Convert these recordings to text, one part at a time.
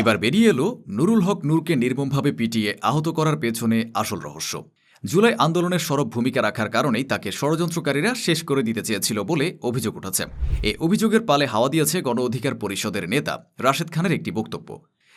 এবার বেরিয়ে এলো নুরুল হক নূরকে নির্মমভাবে পিটিয়ে আহত করার পেছনে আসল রহস্য। জুলাই আন্দোলনের সরব ভূমিকা রাখার কারণেই তাকে ষড়যন্ত্রকারীরা শেষ করে দিতে চেয়েছিল বলে অভিযোগ উঠেছে। এই অভিযোগের পালে হাওয়া দিয়েছে গণ অধিকার পরিষদের নেতা রাশেদ খানের একটি বক্তব্য।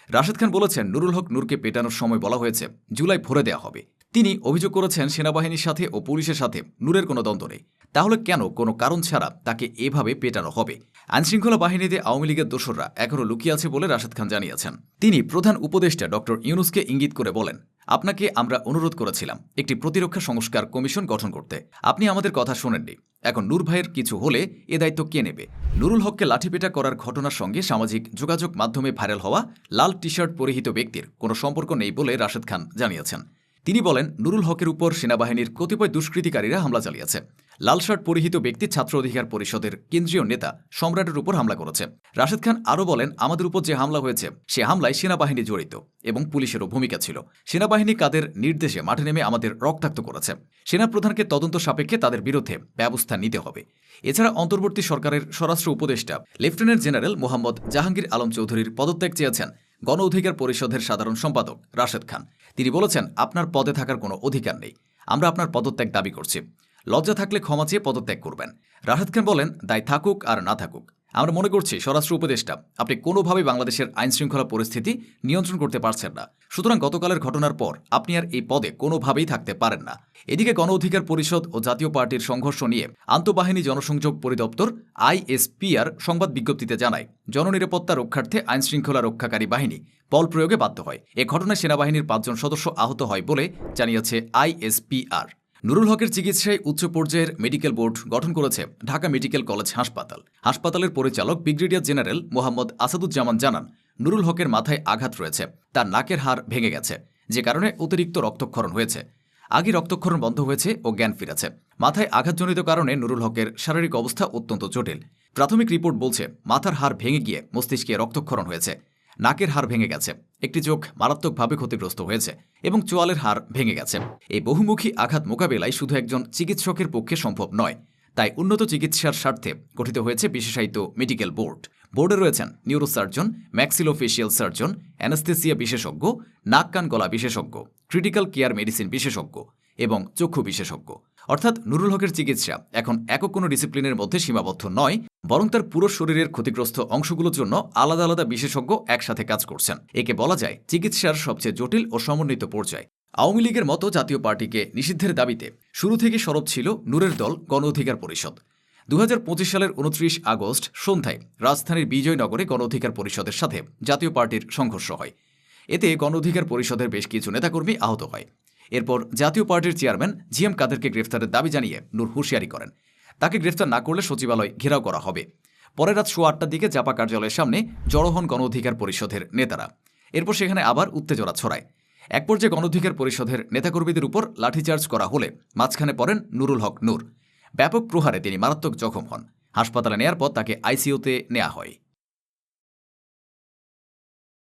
রাশেদ খান বলেছেন, নুরুল হক নূরকে পেটানোর সময় বলা হয়েছে, জুলাই ভরে দেওয়া হবে। তিনি অভিযোগ করেছেন সেনাবাহিনীর সাথে ও পুলিশের সাথে নূরের কোনো দ্বন্দ্ব নেই। তাহলে কেন কোনো কারণ ছাড়া তাকে এভাবে পেটানো হবে? আইনশৃঙ্খলা বাহিনীতে আওয়ামী লীগের দোসররা এখনও লুকিয়ে আছে বলে রাশেদ খান জানিয়েছেন। তিনি প্রধান উপদেষ্টা ডক্টর ইউনুসকে ইঙ্গিত করে বলেন, আপনাকে আমরা অনুরোধ করেছিলাম একটি প্রতিরক্ষা সংস্কার কমিশন গঠন করতে। আপনি আমাদের কথা শোনেননি। এখন নূর ভাইয়ের কিছু হলে এ দায়িত্ব কে নেবে? নুরুল হককে লাঠিপেটা করার ঘটনার সঙ্গে সামাজিক যোগাযোগ মাধ্যমে ভাইরাল হওয়া লাল টি শার্ট পরিহিত ব্যক্তির কোনো সম্পর্ক নেই বলে রাশেদ খান জানিয়েছেন। তিনি বলেন, নুরুল হকের উপর সেনাবাহিনীর কতিপয় দুষ্কৃতিকারীরা হামলা চালিয়েছে। লাল শার্ট পরিহিত ব্যক্তি ছাত্র অধিকার পরিষদের কেন্দ্রীয় নেতা সম্রাটের উপর হামলা করেছে। রাশেদ খান আরও বলেন, আমাদের উপর যে হামলা হয়েছে, সে হামলায় সেনাবাহিনী জড়িত এবং পুলিশেরও ভূমিকা ছিল। সেনাবাহিনী কাদের নির্দেশে মাঠে নেমে আমাদের রক্তাক্ত করেছে। সেনাপ্রধানকে তদন্ত সাপেক্ষে তাদের বিরুদ্ধে ব্যবস্থা নিতে হবে। এছাড়া অন্তর্বর্তী সরকারের স্বরাষ্ট্র উপদেষ্টা, লেফটেন্যান্ট জেনারেল মোহাম্মদ জাহাঙ্গীর আলম চৌধুরীর পদত্যাগ চেয়েছেন। গণ অধিকার পরিষদের সাধারণ সম্পাদক রাশেদ খান। তিনি বলেছেন, আপনার পদে থাকার কোনো অধিকার নেই। আমরা আপনার পদত্যাগ দাবি করছি। লজ্জা থাকলে ক্ষমা চেয়ে পদত্যাগ করবেন। রাশেদ খান বলেন, দায় থাকুক আর না থাকুক। আমরা মনে করছি স্বরাষ্ট্র উপদেষ্টা, আপনি কোনোভাবেই বাংলাদেশের আইন শৃঙ্খলা পরিস্থিতি নিয়ন্ত্রণ করতে পারছেন না। সুতরাং গতকালের ঘটনার পর আপনি আর এই পদে কোনোভাবেই থাকতে পারেন না। এদিকে গণ অধিকার পরিষদ ও জাতীয় পার্টির সংঘর্ষ নিয়ে আন্তঃবাহিনী জনসংযোগ পরিদপ্তর আইএসপিআর সংবাদ বিজ্ঞপ্তিতে জানায়, জননিরাপত্তা রক্ষার্থে আইন শৃঙ্খলা রক্ষাকারী বাহিনী বল প্রয়োগে বাধ্য হয়। এ ঘটনায় সেনাবাহিনীর পাঁচজন সদস্য আহত হয় বলে জানিয়েছে আইএসপিআর। নুরুল হকের চিকিৎসায় উচ্চ পর্যায়ের মেডিকেল বোর্ড গঠন করেছে ঢাকা মেডিকেল কলেজ হাসপাতাল। হাসপাতালের পরিচালক ব্রিগেডিয়ার জেনারেল মোহাম্মদ আসাদুজ্জামান জানান, নুরুল হকের মাথায় আঘাত রয়েছে, তার নাকের হাড় ভেঙে গেছে, যে কারণে অতিরিক্ত রক্তক্ষরণ হয়েছে। আগে রক্তক্ষরণ বন্ধ হয়েছে ও জ্ঞান ফিরেছে। মাথায় আঘাতজনিত কারণে নুরুল হকের শারীরিক অবস্থা অত্যন্ত জটিল। প্রাথমিক রিপোর্ট বলছে, মাথার হাড় ভেঙে গিয়ে মস্তিষ্কে রক্তক্ষরণ হয়েছে। নাকের হাড় ভেঙে গেছে। একটি চোখ মারাত্মকভাবে ক্ষতিগ্রস্ত হয়েছে এবং চোয়ালের হাড় ভেঙে গেছে। এই বহুমুখী আঘাত মোকাবেলায় শুধু একজন চিকিৎসকের পক্ষে সম্ভব নয়, তাই উন্নত চিকিৎসার স্বার্থে গঠিত হয়েছে বিশেষায়িত মেডিকেল বোর্ড। বোর্ডে রয়েছেন নিউরোসার্জন, ম্যাক্সিলোফেশিয়াল সার্জন, অ্যানাস্থেসিয়া বিশেষজ্ঞ, নাক কান গলা বিশেষজ্ঞ, ক্রিটিক্যাল কেয়ার মেডিসিন বিশেষজ্ঞ এবং চক্ষু বিশেষজ্ঞ। অর্থাৎ নুরুল হকের চিকিৎসা এখন একক কোনো ডিসিপ্লিনের মধ্যে সীমাবদ্ধ নয়, বরং তার পুরো শরীরের ক্ষতিগ্রস্ত অংশগুলোর জন্য আলাদা আলাদা বিশেষজ্ঞ একসাথে কাজ করছেন। একে বলা যায় চিকিৎসার সবচেয়ে জটিল ও সমন্বিত পর্যায়। আওয়ামী লীগের মতো জাতীয় পার্টিকে নিষিদ্ধের দাবিতে শুরু থেকে সরব ছিল নূরের দল গণ অধিকার পরিষদ। দু হাজার পঁচিশ সালের উনত্রিশ আগস্ট সন্ধ্যায় রাজধানীর বিজয়নগরে গণ অধিকার পরিষদের সাথে জাতীয় পার্টির সংঘর্ষ হয়। এতে গণ অধিকার পরিষদের বেশ কিছু নেতাকর্মী আহত হয়। এরপর জাতীয় পার্টির চেয়ারম্যান জি এম কাদেরকে গ্রেফতারের দাবি জানিয়ে নূর হুঁশিয়ারি করেন। তাকে গ্রেফতার না করলে সচিবালয় ঘেরাও করা হবে। পরে রাত সোয়া আটটার দিকে জাপা কার্যালয়ের সামনে জড়ো হন গণ অধিকার পরিষদের নেতারা। এরপর সেখানে আবার উত্তেজনা ছড়ায়। এক পর্যায়ে গণ অধিকার পরিষদের নেতাকর্মীদের উপর লাঠিচার্জ করা হলে মাঝখানে পড়েন নুরুল হক নূর। ব্যাপক প্রহারে তিনি মারাত্মক জখম হন। হাসপাতালে নেয়ার পর তাকে আইসিইউতে নেওয়া হয়।